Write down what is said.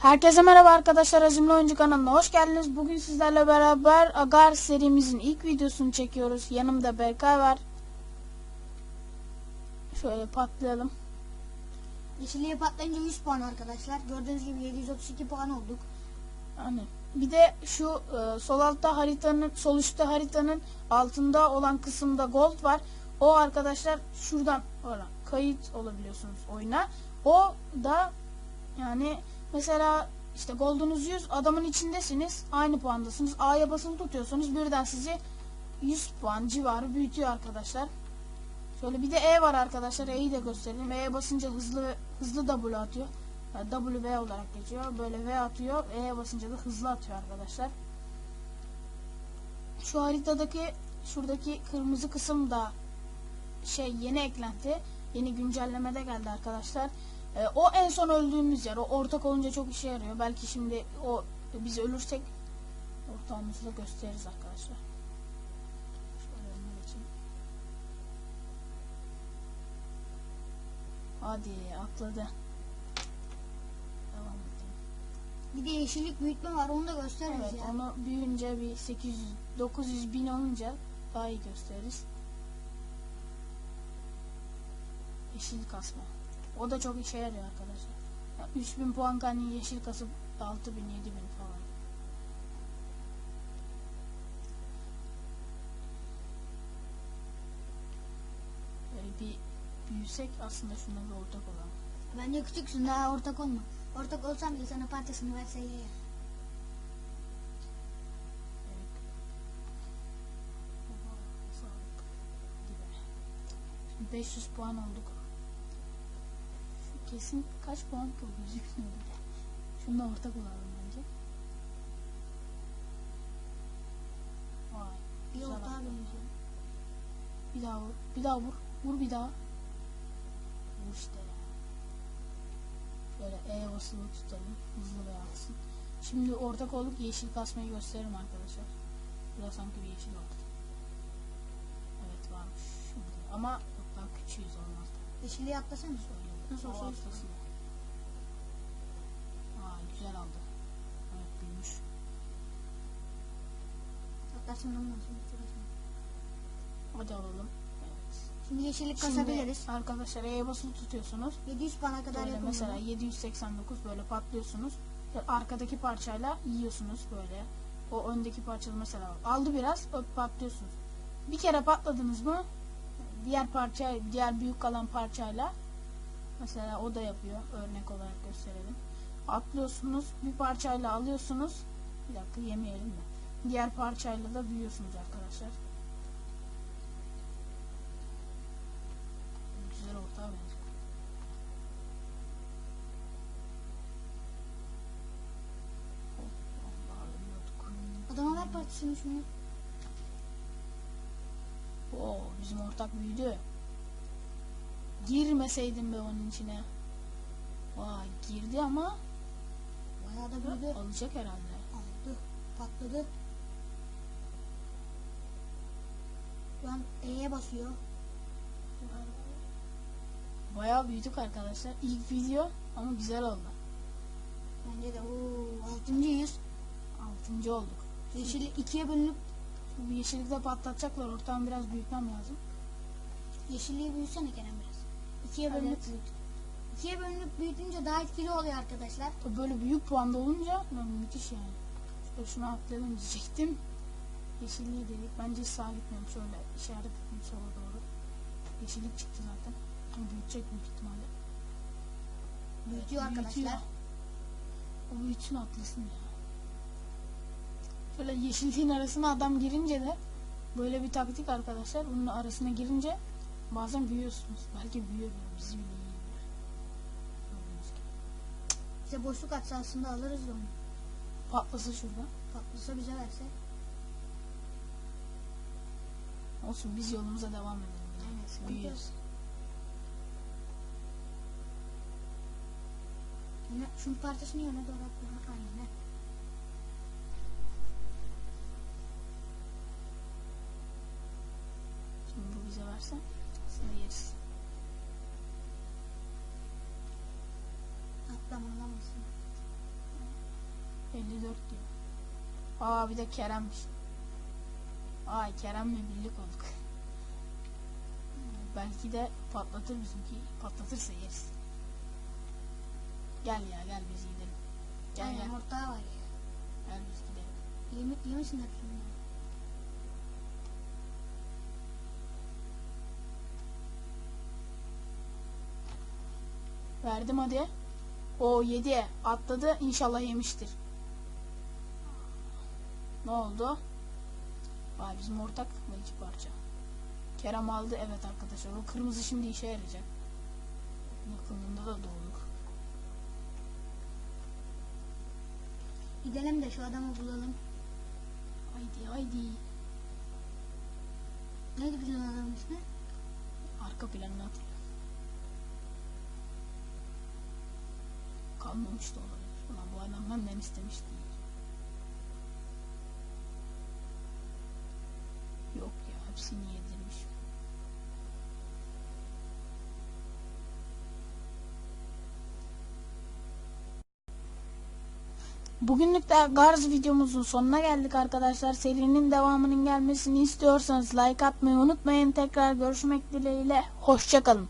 Herkese merhaba arkadaşlar Azimli Oyuncu kanalına hoş geldiniz. Bugün sizlerle beraber Agar serimizin ilk videosunu çekiyoruz. Yanımda Berkay var. Şöyle patlayalım. Yeşilliğe patlayınca 100 puan arkadaşlar. Gördüğünüz gibi 732 puan olduk. Hani bir de şu e, sol altta haritanın sol üstte haritanın altında olan kısımda gold var. O arkadaşlar şuradan oradan kayıt olabiliyorsunuz oyuna. O da yani mesela işte gold'unuz 100 adamın içindesiniz. Aynı puandasınız. A'ya basılı tutuyorsunuz. Birden sizi 100 puan civarı büyütüyor arkadaşlar. Şöyle bir de E var arkadaşlar. E'yi de gösterelim. E'ye basınca hızlı hızlı W atıyor. Yani W olarak geçiyor. Böyle V atıyor. E'ye basınca da hızlı atıyor arkadaşlar. Şu haritadaki şuradaki kırmızı kısım da şey yeni eklenti. Yeni güncellemede geldi arkadaşlar. Ee, o en son öldüğümüz yer. O ortak olunca çok işe yarıyor. Belki şimdi o biz ölürsek ortağımızı da gösteririz arkadaşlar. Hadi atladı. Devam edelim. Bir de yeşillik büyütme var onu da gösteririz Evet ya. onu büyüyünce bir 800 900 bin olunca daha iyi gösteririz. Yeşil kasma. O da çok işe yarıyor arkadaşlar. Ya 3000 puan kan yeşil kasıp 6000 7000 falan. Böyle bir büyüsek aslında şuna bir ortak olalım. Bence küçüksün daha ortak olma. Ortak olsam bile sana partisini verse ye. Şimdi 500 puan olduk. Kesin kaç puan gözükmüyor bile. Şununla ortak olalım bence. Vay. Bir Güzel ortağa benziyor. Bir daha vur. Bir daha vur. Vur bir daha. Vur işte. Şöyle E basılı tutalım. Hızlı ve aksın. Şimdi ortak olduk yeşil kasmayı gösteririm arkadaşlar. Burada sanki bir yeşil var. Evet varmış. Şimdi. Ama yok daha küçüğüz olmaz. Yeşilliğe atlasana. Nasıl olsa atlasın. Aa güzel aldı. Evet büyümüş. Atlarsın olmaz. Hadi alalım. Evet. Şimdi yeşillik Şimdi kasabiliriz. arkadaşlar E'ye basılı tutuyorsunuz. 700 puana kadar Böyle yapın mesela bunu. 789 böyle patlıyorsunuz. Arkadaki parçayla yiyorsunuz böyle. O öndeki parçalı mesela aldı biraz öp patlıyorsunuz. Bir kere patladınız mı diğer parça diğer büyük kalan parçayla mesela o da yapıyor örnek olarak gösterelim. Atlıyorsunuz bir parçayla alıyorsunuz. Bir dakika yemeyelim de. Diğer parçayla da büyüyorsunuz arkadaşlar. Güzel orta benziyor. Adama ver partisini şunu. Oo, bizim ortak büyüdü. Girmeseydin be onun içine. Vay girdi ama Bayağı da büyüdü. alacak herhalde. Aldı. Patladı. Şu an E'ye basıyor. Bayağı büyüdük arkadaşlar. İlk video ama güzel oldu. Bence de ooo altıncıyız. Altıncı olduk. Yeşillik ikiye bölünüp Bu yeşillikte patlatacaklar. Ortam biraz büyütmem lazım. yeşilliği büyütsene Kerem biraz. İkiye bölünüp Evet. büyüt. İkiye bölünüp büyütünce daha etkili oluyor arkadaşlar. Böyle büyük puanda olunca müthiş yani. Şöyle şunu atlayalım diyecektim. Yeşilliği dedik. Bence sağa gitmiyorum. Şöyle işaret ettim sola doğru. Yeşillik çıktı zaten. Ama büyütecek büyük ihtimalle. Büyütüyor arkadaşlar. O büyütsün atlasın ya. Şöyle yeşilliğin arasına adam girince de böyle bir taktik arkadaşlar. Bunun arasına girince bazen büyüyorsunuz. Belki büyüyor böyle bizi bile yiyebilir. Gördüğünüz gibi. Bize boşluk atsa aslında alırız da onu. Patlasa şurada. Patlasa bize verse. Olsun biz yolumuza devam edelim. Evet, Büyüyoruz. Yine şunun parçasını yöne doğru atma. Aynen. he. Şimdi bu bize verse seni yeriz. Atlama alamazsın. 54 diyor. Aa bir de Kerem'miş. Ay Kerem'le birlik olduk. Belki de patlatır bizimki. Patlatırsa yeriz. Gel ya gel biz gidelim. Gel Aynen gel. ortağı var ya. Gel biz gidelim. Yemek yemesinler şimdi. Verdim hadi. O yedi. Atladı. İnşallah yemiştir. Ne oldu? Vay bizim ortak mı iki parça? Kerem aldı. Evet arkadaşlar. O kırmızı şimdi işe yarayacak. Yakınında da doğduk. Gidelim de şu adamı bulalım. Haydi haydi. Neydi bizim adamın ismi? Arka planını hatırla. Kalmamış da olabilir. Ulan bu adam benden istemiş değil. Yok ya hepsini yedirmiş. Bugünlük de Garz videomuzun sonuna geldik arkadaşlar. Serinin devamının gelmesini istiyorsanız like atmayı unutmayın. Tekrar görüşmek dileğiyle. Hoşçakalın.